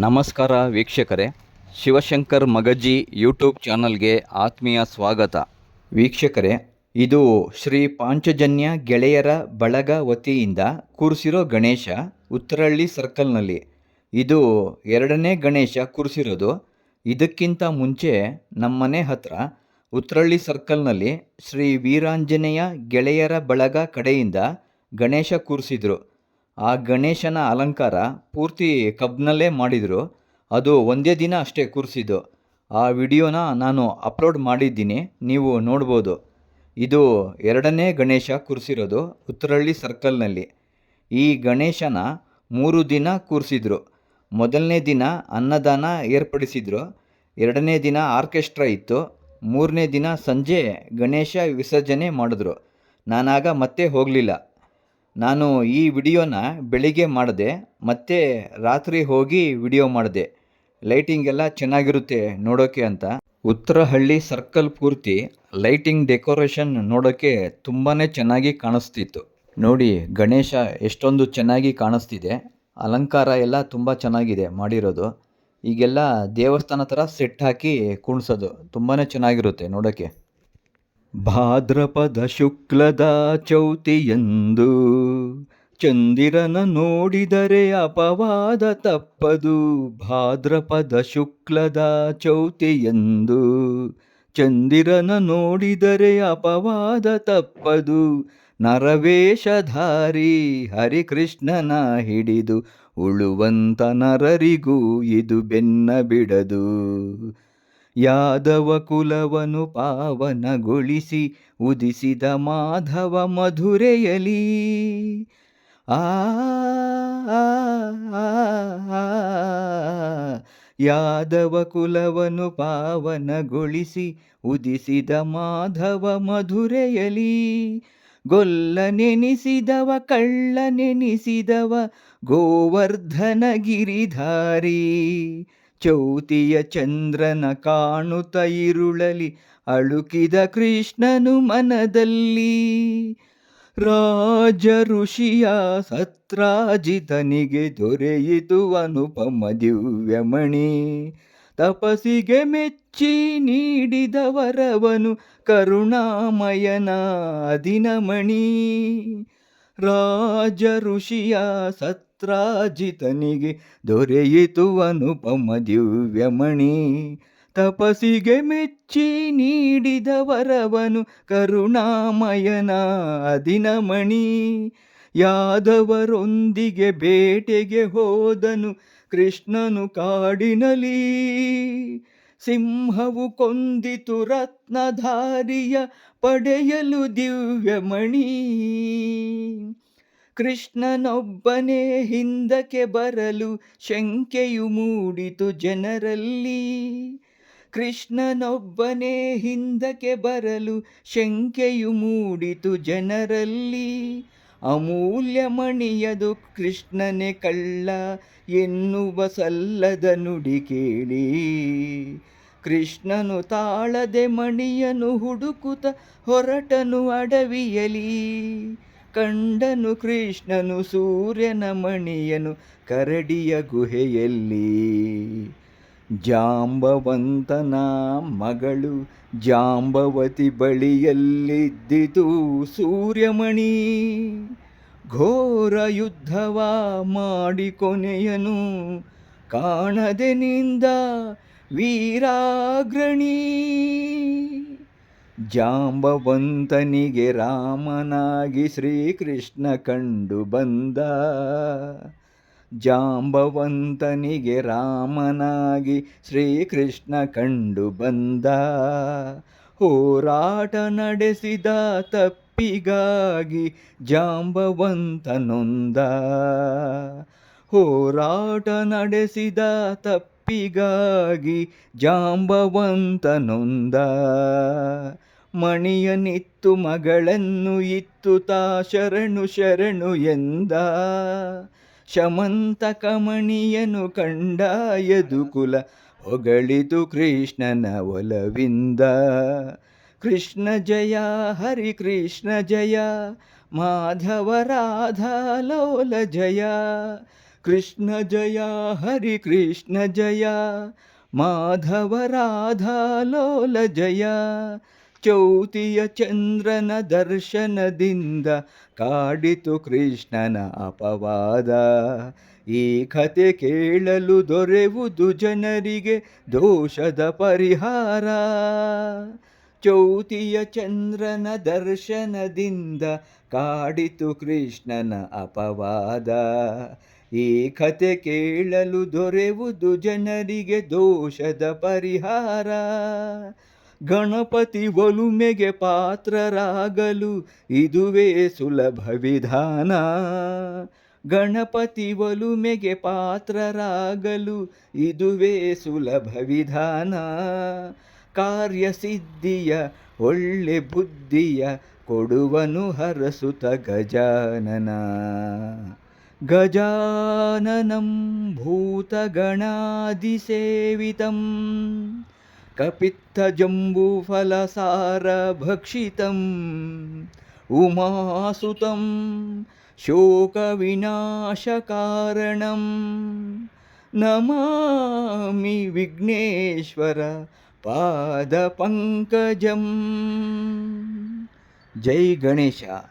ನಮಸ್ಕಾರ ವೀಕ್ಷಕರೇ. ಶಿವಶಂಕರ್ ಮಗಜಿ ಯೂಟ್ಯೂಬ್ ಚಾನಲ್ಗೆ ಆತ್ಮೀಯ ಸ್ವಾಗತ. ವೀಕ್ಷಕರೇ, ಇದು ಶ್ರೀ ಪಾಂಚಜನ್ಯ ಗೆಳೆಯರ ಬಳಗ ವತಿಯಿಂದ ಕೂರಿಸಿರೋ ಗಣೇಶ ಉತ್ತರಹಳ್ಳಿ ಸರ್ಕಲ್ನಲ್ಲಿ. ಇದು ಎರಡನೇ ಗಣೇಶ ಕೂರಿಸಿರೋದು. ಇದಕ್ಕಿಂತ ಮುಂಚೆ ನಮ್ಮನೆ ಹತ್ರ ಉತ್ತರಹಳ್ಳಿ ಸರ್ಕಲ್ನಲ್ಲಿ ಶ್ರೀ ವೀರಾಂಜನೇಯ ಗೆಳೆಯರ ಬಳಗ ಕಡೆಯಿಂದ ಗಣೇಶ ಕೂರಿಸಿದ್ರು. ಆ ಗಣೇಶನ ಅಲಂಕಾರ ಪೂರ್ತಿ ಕಬ್ನಲ್ಲೇ ಮಾಡಿದರು. ಅದು ಒಂದೇ ದಿನ ಅಷ್ಟೇ ಕೂರಿಸಿದ್ದು. ಆ ವಿಡಿಯೋನ ನಾನು ಅಪ್ಲೋಡ್ ಮಾಡಿದ್ದೀನಿ, ನೀವು ನೋಡ್ಬೋದು. ಇದು ಎರಡನೇ ಗಣೇಶ ಕೂರಿಸಿರೋದು ಉತ್ತರಹಳ್ಳಿ ಸರ್ಕಲ್ನಲ್ಲಿ. ಈ ಗಣೇಶನ ಮೂರು ದಿನ ಕೂರಿಸಿದ್ರು. ಮೊದಲನೇ ದಿನ ಅನ್ನದಾನ ಏರ್ಪಡಿಸಿದ್ರು. ಎರಡನೇ ದಿನ ಆರ್ಕೆಸ್ಟ್ರಾ ಇತ್ತು. ಮೂರನೇ ದಿನ ಸಂಜೆ ಗಣೇಶ ವಿಸರ್ಜನೆ ಮಾಡಿದ್ರು. ನಾನಾಗ ಮತ್ತೆ ಹೋಗಲಿಲ್ಲ. ನಾನು ಈ ವಿಡಿಯೋನ ಬೆಳಿಗ್ಗೆ ಮಾಡಿದೆ, ಮತ್ತೆ ರಾತ್ರಿ ಹೋಗಿ ವಿಡಿಯೋ ಮಾಡಿದೆ. ಲೈಟಿಂಗ್ ಎಲ್ಲ ಚೆನ್ನಾಗಿರುತ್ತೆ ನೋಡೋಕ್ಕೆ ಅಂತ. ಉತ್ತರಹಳ್ಳಿ ಸರ್ಕಲ್ ಪೂರ್ತಿ ಲೈಟಿಂಗ್ ಡೆಕೋರೇಷನ್ ನೋಡೋಕ್ಕೆ ತುಂಬಾ ಚೆನ್ನಾಗಿ ಕಾಣಿಸ್ತಿತ್ತು. ನೋಡಿ ಗಣೇಶ ಎಷ್ಟೊಂದು ಚೆನ್ನಾಗಿ ಕಾಣಿಸ್ತಿದೆ. ಅಲಂಕಾರ ಎಲ್ಲ ತುಂಬ ಚೆನ್ನಾಗಿದೆ ಮಾಡಿರೋದು. ಈಗೆಲ್ಲ ದೇವಸ್ಥಾನ ಥರ ಸೆಟ್ ಹಾಕಿ ಕುಣಿಸೋದು ತುಂಬಾ ಚೆನ್ನಾಗಿರುತ್ತೆ ನೋಡೋಕ್ಕೆ ಭಾದ್ರಪದ ಶುಕ್ಲದ ಚೌತಿಯಂದು ಚಂದಿರನ ನೋಡಿದರೆ ಅಪವಾದ ತಪ್ಪದು. ಭಾದ್ರಪದ ಶುಕ್ಲದ ಚೌತಿಯಂದು ಚಂದಿರನ ನೋಡಿದರೆ ಅಪವಾದ ತಪ್ಪದು. ನರವೇಷಧಾರಿ ಹರಿಕೃಷ್ಣನ ಹಿಡಿದು ಉಳುವಂತ ನರರಿಗೂ ಇದು ಬೆನ್ನ ಬಿಡದು. ಯಾದವ ಕುಲವನು ಪಾವನಗೊಳಿಸಿ ಉದಿಸಿದ ಮಾಧವ ಮಧುರೆಯಲಿ ಆ. ಯಾದವ ಕುಲವನು ಪಾವನಗೊಳಿಸಿ ಉದಿಸಿದ ಮಾಧವ ಮಧುರೆಯಲಿ ಗೊಲ್ಲ ನೆನೆಸಿದವ ಕಳ್ಳ ನೆನಿಸಿದವ ಗೋವರ್ಧನ ಗಿರಿಧಾರಿ ಚೌತಿಯ ಚಂದ್ರನ ಕಾಣುತ್ತ ಇರುಳಲಿ, ಅಳುಕಿದ ಕೃಷ್ಣನು ಮನದಲ್ಲಿ. ರಾಜ ಋಷಿಯ ಸತ್ರಾಜಿತನಿಗೆ ದೊರೆಯಿತು ಅನುಪಮ ದಿವ್ಯಮಣಿ. ತಪಸಿಗೆ ಮೆಚ್ಚಿ ನೀಡಿದ ವರವನು ಕರುಣಾಮಯನ ದಿನಮಣಿ ರಾಜ ಋಷಿಯ ಸತ್ರಾಜಿತನಿಗೆ ದೊರೆಯಿತು ಅನುಪಮ ದಿವ್ಯಮಣಿ. ತಪಸಿಗೆ ಮೆಚ್ಚಿ ನೀಡಿದ ವರವನು ಕರುಣಾಮಯನ ಅದಿನಮಣಿ. ಯಾದವರೊಂದಿಗೆ ಬೇಟೆಗೆ ಹೋದನು ಕೃಷ್ಣನು ಕಾಡಿನಲಿ ಸಿಂಹವು ಕೊಂದಿತು ರತ್ನಧಾರಿಯ ಪಡೆಯಲು ದಿವ್ಯಮಣಿ. ಕೃಷ್ಣನೊಬ್ಬನೇ ಹಿಂದಕ್ಕೆ ಬರಲು ಶಂಕೆಯು ಮೂಡಿತು ಜನರಲ್ಲಿ. ಕೃಷ್ಣನೊಬ್ಬನೇ ಹಿಂದಕ್ಕೆ ಬರಲು ಶಂಕೆಯು ಮೂಡಿತು ಜನರಲ್ಲಿ. ಅಮೂಲ್ಯ ಮಣಿಯದು ಕೃಷ್ಣನೇ ಕಳ್ಳ ಎನ್ನುವ ಸಲ್ಲದ ನುಡಿ ಕೇಳಿ. ಕೃಷ್ಣನು ತಾಳದೆ ಮಣಿಯನು ಹುಡುಕುತ್ತ ಹೊರಟನು ಅಡವಿಯಲಿ. ಕಂಡನು ಕೃಷ್ಣನು ಸೂರ್ಯನ ಮಣಿಯನು ಕರಡಿಯ ಗುಹೆಯಲ್ಲಿ. ಜಾಂಬವಂತನ ಮಗಳು ಜಾಂಬವತಿ ಬಳಿಯಲ್ಲಿದ್ದಿತು ಸೂರ್ಯಮಣಿ. ಘೋರ ಯುದ್ಧವ ಮಾಡಿ ಕೊನೆಯನು ಕಾಣದೆ ನಿಂದ ವೀರಾಗ್ರಣಿ. ಜಾಂಬವಂತನಿಗೆ ರಾಮನಾಗಿ ಶ್ರೀಕೃಷ್ಣ ಕಂಡು ಬಂದ. ಜಾಂಬವಂತನಿಗೆ ರಾಮನಾಗಿ ಶ್ರೀಕೃಷ್ಣ ಕಂಡು ಬಂದ. ಹೋರಾಟ ನಡೆಸಿದ ತಪ್ಪಿಗಾಗಿ ಜಾಂಬವಂತನೊಂದ. ಹೋರಾಟ ನಡೆಸಿದ ತಪ್ಪಿಗಾಗಿ ಜಾಂಬವಂತನೊಂದ. ಮಣಿಯನಿತ್ತು ಮಗಳನ್ನು ಇತ್ತು ತಾ ಶರಣು ಶರಣು ಎಂದ. ಶಮಂತ ಕಮಣಿಯನು ಕಂಡ ಯದುಕುಲ ಹೊಗಳಿತು ಕೃಷ್ಣನ ಒಲವಿಂದ. ಕೃಷ್ಣ ಜಯ, ಹರಿ ಕೃಷ್ಣ ಜಯ, ಮಾಧವ ರಾಧಾ ಲೋಲ ಜಯ. ಕೃಷ್ಣ ಜಯ, ಹರಿ ಕೃಷ್ಣ ಜಯ, ಮಾಧವ ರಾಧಾ ಲೋಲ ಜಯ, ಚೌತಿಯ ಚಂದ್ರನ ದರ್ಶನದಿಂದ ಕಾಡಿತು ಕೃಷ್ಣನ ಅಪವಾದ. ಈ ಕತೆ ಕೇಳಲು ದೊರೆವುದು ಜನರಿಗೆ ದೋಷದ ಪರಿಹಾರ. ಚೌತಿಯ ಚಂದ್ರನ ದರ್ಶನದಿಂದ ಕಾಡಿತು ಕೃಷ್ಣನ ಅಪವಾದ. ಈ ಕತೆ ಕೇಳಲು ದೊರೆವುದು ಜನರಿಗೆ ದೋಷದ ಪರಿಹಾರ. ಗಣಪತಿ ಒಲುಮೆಗೆ ಪಾತ್ರರಾಗಲು ಇದುವೇ ಸುಲಭ ವಿಧಾನ. ಗಣಪತಿ ಒಲುಮೆಗೆ ಪಾತ್ರರಾಗಲು ಇದುವೇ ಸುಲಭ ವಿಧಾನ. ಕಾರ್ಯಸಿದ್ಧಿಯ ಒಳ್ಳೆ ಬುದ್ಧಿಯ ಕೊಡುವನು ಹರಸುತ ಗಜಾನನ. गजाननं भूतगणादिसेवितं कपित्थजम्बुफलसारभक्षितम् उमासुतं शोकविनाशकारणं। नमामि विघ्नेश्वर पादपङ्कजम्। जय गणेशा।